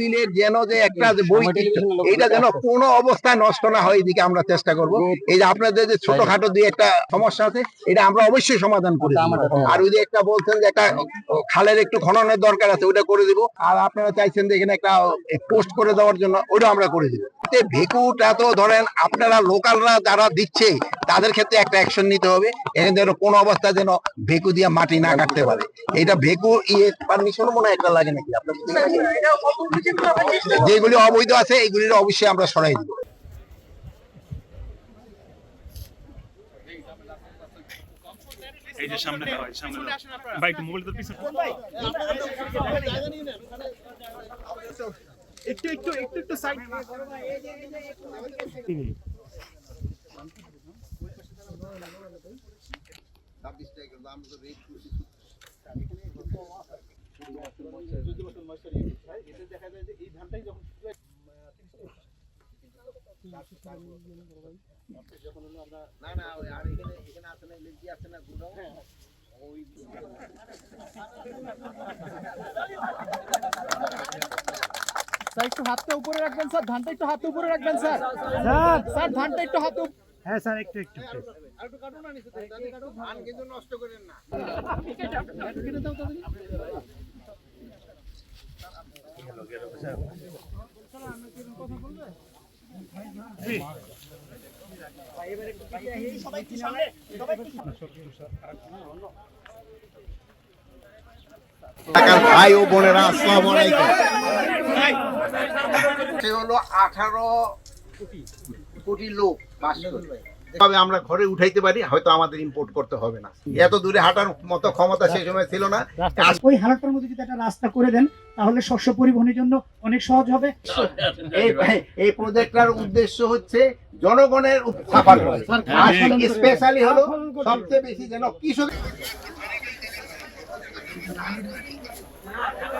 বিলের যেন যে একটা এটা যেন কোনো অবস্থায় নষ্ট না হয় এদিকে আমরা চেষ্টা করব। এই যে আপনাদের যে ছোটখাটো দুই একটা সমস্যা আছে এটা আমরা অবশ্যই সমাধান করে আর ওই যে একটা বলছেন যে একটা খালের একটু খননের দরকার আছে ওটা করে দিব। আর আপনারা চাইছেন যে এখানে একটা পোস্ট করে দেওয়ার জন্য ওটা আমরা করে দিব। ভেকুটা তো ধরেন আপনারা লোকালরা যারা দিচ্ছে তাদের ক্ষেত্রে একটা অ্যাকশন নিতে হবে। এখানে যেন কোনো অবস্থায় যেন ভেকু দিয়ে মাটি না কাটতে পারে। এটা ভেকু ইয়ে পারমিশন মনে হয় একটা লাগে নাকি আপনার যেগুলি অবৈধ আছে এগুলির অবশ্যই আমরা সরাই দিব। এই যে সামনে হয় সামনে ভাই একটু মোবাইল তো পিছনে একটু একটু একটু একটু সাইড স্যার একটু হাতটা উপরে রাখবেন স্যার ধানটা একটু হাতে উপরে রাখবেন স্যার স্যার স্যার ধানটা একটু হাতে উপ- হ্যাঁ স্যার একটু একটু ভাই ও বোনেরা আসসালামু আলাইকুম। সে হলো আঠারো কোটি লোক বাস করে। তবে আমরা ঘরে উঠাইতে পারি হয়তো আমাদের ইম্পোর্ট করতে হবে না। এত দূরে হাঁটার মতো ক্ষমতা সেই সময় ছিল না। ওই হালাটার মধ্যে যদি একটা রাস্তা করে দেন তাহলে শস্য পরিবহনের জন্য অনেক সহজ হবে। এই এই প্রজেক্টটার উদ্দেশ্য হচ্ছে জনগণের আর স্পেশালি হলো সবচেয়ে বেশি যেন কৃষক